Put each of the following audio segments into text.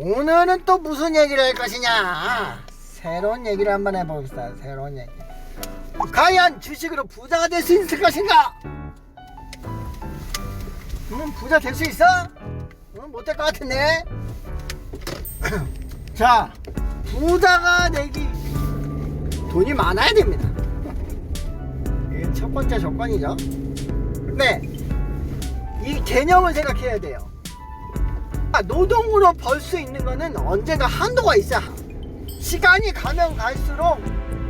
오늘은 또 무슨 얘기를 할 것이냐? 새로운 얘기를 한번 해봅시다. 새로운 얘기. 과연 주식으로 부자가 될 수 있을 것인가? 음, 부자 될 수 있어? 음, 못될 것 같은데. 자, 부자가 되기 돈이 많아야 됩니다. 이게 첫 번째 조건이죠. 근데 이 개념을 생각해야 돼요. 아, 노동으로 벌 수 있는 거는 언젠가 한도가 있어. 시간이 가면 갈수록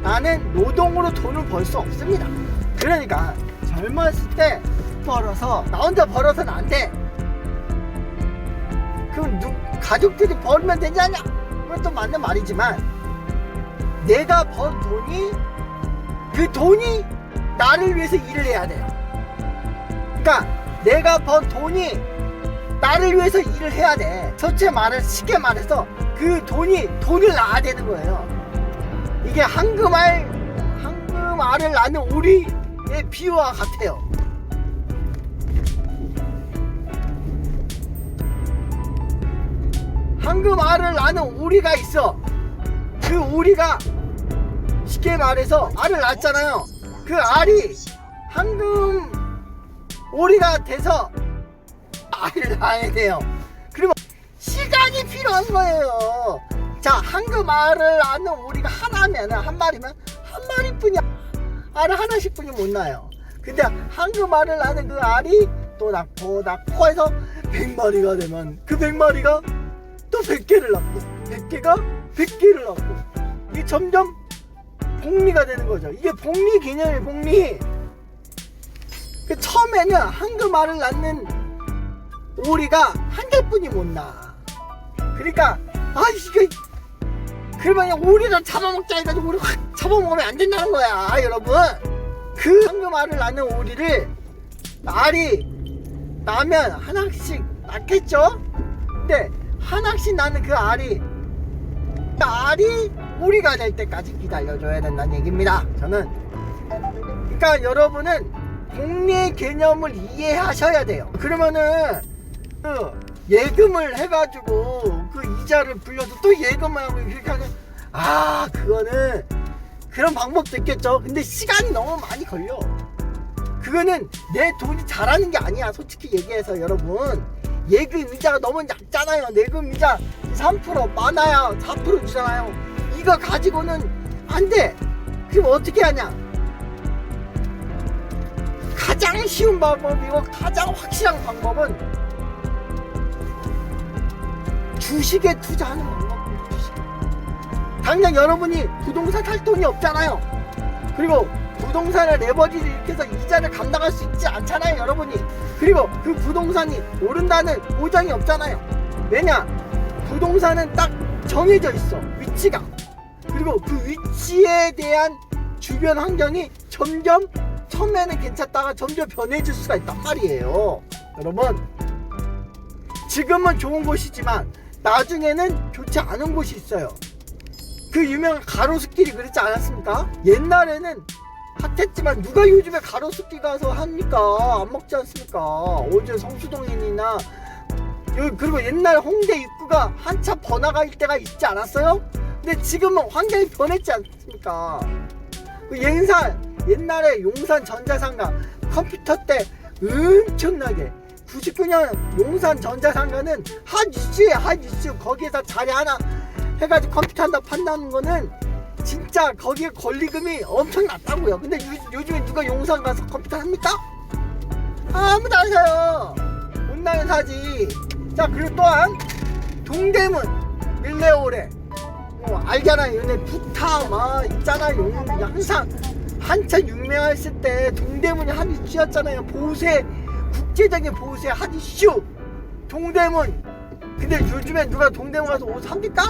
나는 노동으로 돈을 벌 수 없습니다. 그러니까 젊었을 때 벌어서 나 혼자 벌어서는 안 돼. 그럼 누, 가족들이 벌면 되지 않냐? 그것도 맞는 말이지만 내가 번 돈이 그 돈이 나를 위해서 일을 해야 돼요. 그러니까 내가 번 돈이 나를 위해서 일을 해야 돼. 첫째 말을 쉽게 말해서 그 돈이 돈을 낳아야 되는 거예요. 이게 황금알 황금알을 낳는 오리의 비유와 같아요. 황금알을 낳는 오리가 있어. 그 오리가 쉽게 말해서 알을 낳잖아요. 그 알이 황금 오리가 돼서 알을 낳아야 돼요. 그러면 시간이 필요한 거예요. 자, 알을 낳는 오리가 하나면 한 마리면 한 마리뿐이야. 알을 하나씩 뿐이 못 낳아요. 근데 알을 낳는 그 알이 또 낳고 낳고 해서 100마리가 되면 그 100마리가 또 100개를 낳고 100개가 100개를 낳고 이게 점점 복리가 되는 거죠. 이게 복리 개념이에요, 복리. 그 처음에는 황금알을 낳는 오리가 한 개뿐이 못 낳아. 그러니까 아 이게 그러면 오리를 잡아먹자 해가지고 오리 확 잡아먹으면 안 된다는 거야, 여러분. 그 황금알을 낳는 오리를 알이 나면 하나씩 낳겠죠? 근데 하나씩 낳는 그 알이 그 알이 오리가 될 때까지 기다려줘야 된다는 얘기입니다. 저는 그러니까 여러분은 복리의 개념을 이해하셔야 돼요. 그러면은 그 예금을 해가지고 그 이자를 불려서 또 예금을 하고 이렇게 하면 아 그거는 그런 방법도 있겠죠. 근데 시간이 너무 많이 걸려. 그거는 내 돈이 잘하는 게 아니야. 솔직히 얘기해서 여러분 예금 이자가 너무 낮잖아요. 예금 이자 3% 많아야 4% 주잖아요. 이거 가지고는 안 돼. 그럼 어떻게 하냐? 가장 쉬운 방법이고 가장 확실한 방법은 주식에 투자하는 방법입니다. 주식. 당장 여러분이 부동산 살 돈이 없잖아요. 그리고 부동산을 이렇게 해서 이자를 감당할 수 있지 않잖아요, 여러분이. 그리고 그 부동산이 오른다는 보장이 없잖아요. 왜냐? 부동산은 딱 정해져 있어, 위치가. 그리고 그 위치에 대한 주변 환경이 점점 처음에는 괜찮다가 점점 변해질 수가 있단 말이에요. 여러분, 지금은 좋은 곳이지만 나중에는 좋지 않은 곳이 있어요. 그 유명한 가로수길이 그렇지 않았습니까? 옛날에는 핫했지만 누가 요즘에 가로수길 가서 합니까? 안 먹지 않습니까? 어제 성수동이나 여기 그리고 옛날 홍대 입구가 한참 번화가일 때가 있지 않았어요? 근데 지금은 환경이 변했지 않습니까? 그 옛날 옛날에 용산 전자상가 컴퓨터 때 엄청나게 99년 용산 전자상가는 한 이슈에 한 이슈 거기에서 자리 하나 해가지고 컴퓨터 한다 판다는 거는 진짜 거기에 권리금이 엄청 낮다고요. 근데 요, 즘에 누가 용산 가서 컴퓨터 합니까? 아무도 안 사요. 못 나는 사지. 자 그리고 또한 동대문 밀레오레 뭐 알잖아요. 얘네 부타 막 있잖아 요. 항상 한참 유명했을 때 동대문이 한 이슈였잖아요. 보세 국제적인 보세 한 이슈 동대문. 근데 요즘에 누가 동대문 가서 옷 삽니까?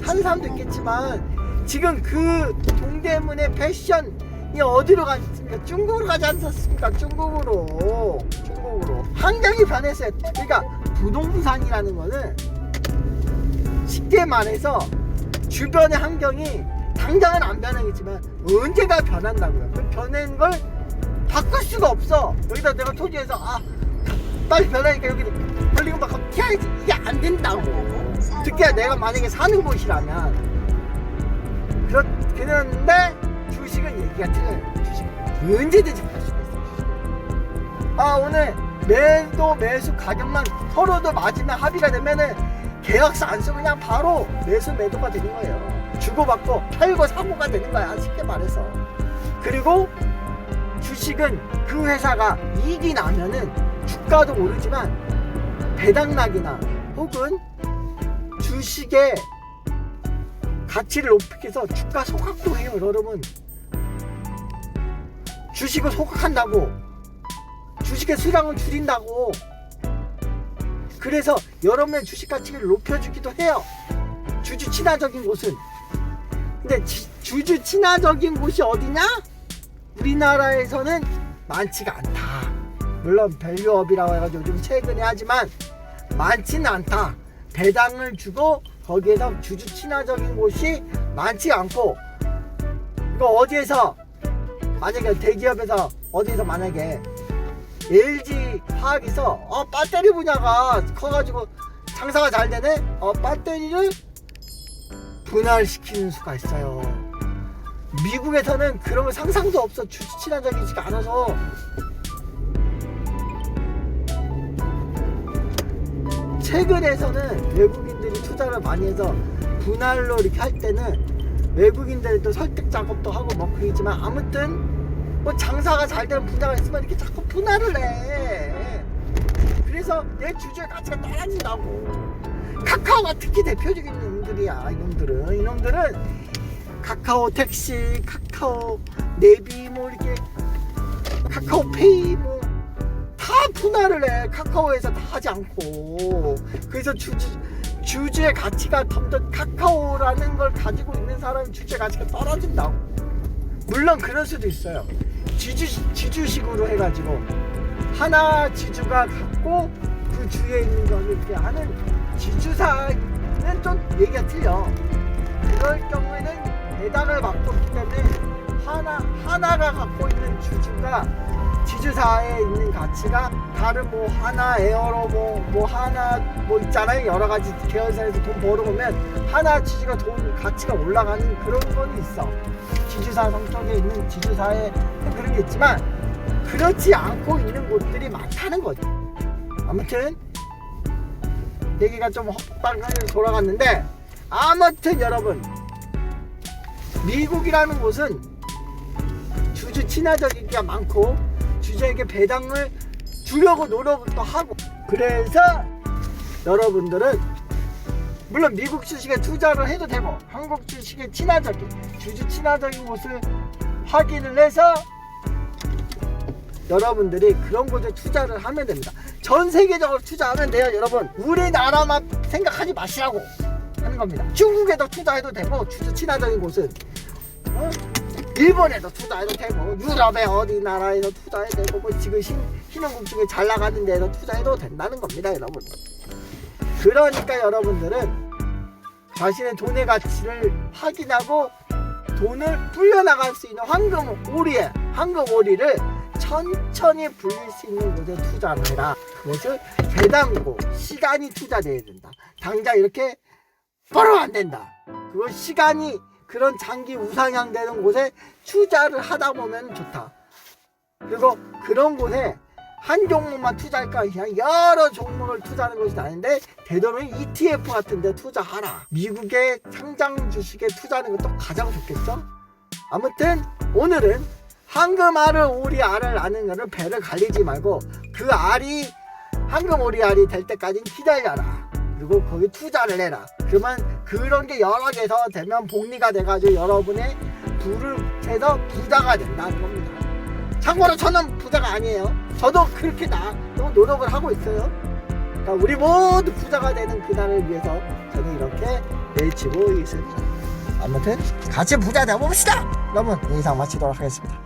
사는 사람도 있겠지만 지금 그 동대문의 패션이 어디로 갔습니까? 중국으로 가지 않았습니까? 중국으로 중국으로 환경이 변했어요. 그러니까 부동산이라는 거는 쉽게 말해서 주변의 환경이 당장은 안 변하겠지만 언제가 변한다고요. 그 변한 걸 바꿀 수가 없어. 여기다 내가 토지에서 아 빨리 변하니까 여기 벌리고 막 피해야지 이게 안 된다고. 특히 내가 만약에 사는 곳이라면 그렇 그런데 주식은 얘기가 틀려요. 주식 언제든지 팔 수가 있어. 아 오늘 매도 매수 가격만 서로도 맞으면 합의가 되면은 계약서 안 쓰고 그냥 바로 매수 매도가 되는 거예요. 주고받고 팔고 사고가 되는 거야. 쉽게 말해서. 그리고 주식은 그 회사가 이익이 나면은 주가도 오르지만 배당락이나 혹은 주식의 가치를 높이기 위해서 주가 소각도 해요 여러분. 주식을 소각한다고 주식의 수량을 줄인다고. 그래서 여러분의 주식 가치를 높여주기도 해요. 주주 친화적인 곳은. 근데 지- 주주 친화적인 곳이 어디냐? 우리나라에서는 많지가 않다. 물론 밸류업이라고 해가지고 요즘 최근에 하지만 많지는 않다. 배당을 주고 거기에서 주주 친화적인 곳이 많지 않고 이거 어디에서 만약에 대기업에서 어디에서 만약에 LG 화학에서 어 배터리 분야가 커가지고 장사가 잘 되네? 어 배터리를 분할시키는 수가 있어요 미국에서는 그런 거 상상도 없어 주주 친화적이지가 않아서 최근에서는 외국인들이 투자를 많이 해서 분할로 이렇게 할 때는 외국인들도 설득 작업도 하고 뭐 그러지만 아무튼 뭐 장사가 잘 되는 분야가 있으면 이렇게 자꾸 분할을 해. 그래서 내 주주의 가치가 떨어진다고. 카카오가 특히 대표적인 놈들이야. 이놈들은 이놈들은 카카오 택시, 카카오 내비 뭐 이렇게 카카오페이 뭐 다 분할을 해. 카카오에서 다 하지 않고. 그래서 주주 주주의 가치가 점점 카카오라는 걸 가지고 있는 사람이 주주의 가치가 떨어진다고. 물론 그럴 수도 있어요. 지주 지주식으로 해가지고 하나 지주가 갖고 그 주위에 있는 걸 이렇게 하는 지주사는 좀 얘기가 틀려. 그럴 경우에는 배당을 받고 있기 때문에 하나 하나가 갖고 있는 주주가 지주사에 있는 가치가 다른 뭐 하나 에어로 뭐, 뭐 하나 뭐 있잖아요. 여러 가지 계열사에서 돈 벌어보면 하나 지주가 돈 가치가 올라가는 그런 건 있어. 지주사 성격에 있는 지주사에 그런 게 있지만 그렇지 않고 있는 곳들이 많다는 거죠 아무튼 얘기가 좀 헛방하게 돌아갔는데 아무튼 여러분 미국이라는 곳은 주주 친화적이기가 많고 주주에게 배당을 주려고 노력도 하고 그래서 여러분들은 물론 미국 주식에 투자를 해도 되고 한국 주식에 친화적인 주주 친화적인 곳을 확인을 해서 여러분들이 그런 곳에 투자를 하면 됩니다. 전 세계적으로 투자하면 돼요, 여러분. 우리나라만 생각하지 마시라고 하는 겁니다. 중국에도 투자해도 되고 친화적인 곳은 어? 일본에도 투자해도 되고 유럽의 어디 나라에도 투자해도 되고 뭐 지금 신, 신흥국 중에 잘 나가는 데도 투자해도 된다는 겁니다, 여러분. 그러니까 여러분들은 자신의 돈의 가치를 확인하고 돈을 불려나갈 수 있는 황금 오리에 황금 오리를 천천히 불릴 수 있는 곳에 투자를 해라. 그것을 배당이고 시간이 투자돼야 된다. 당장 이렇게 바로 안 된다. 그건 시간이 그런 장기 우상향 되는 곳에 투자를 하다 보면 좋다. 그리고 그런 곳에 한 종목만 투자할 거 아니야. 여러 종목을 투자하는 것이 아닌데 되도록이면 ETF 같은 데 투자하라. 미국의 상장 주식에 투자하는 것도 가장 좋겠죠? 아무튼 오늘은 황금 알을 오리 알을 아는 거는 배를 갈리지 말고 그 알이 황금 오리 알이 될 때까지 기다려라. 그리고 거기 투자를 해라. 그러면 그런 게 여러 개서 되면 복리가 돼가지고 여러분의 부를 해서 부자가 된다는 겁니다. 참고로 저는 부자가 아니에요. 저도 그렇게 나또 노력을 하고 있어요. 그러니까 우리 모두 부자가 되는 그날을 위해서 저는 이렇게 외치고 있습니다. 아무튼 같이 부자 되봅시다. 여러분 이 이상 마치도록 하겠습니다.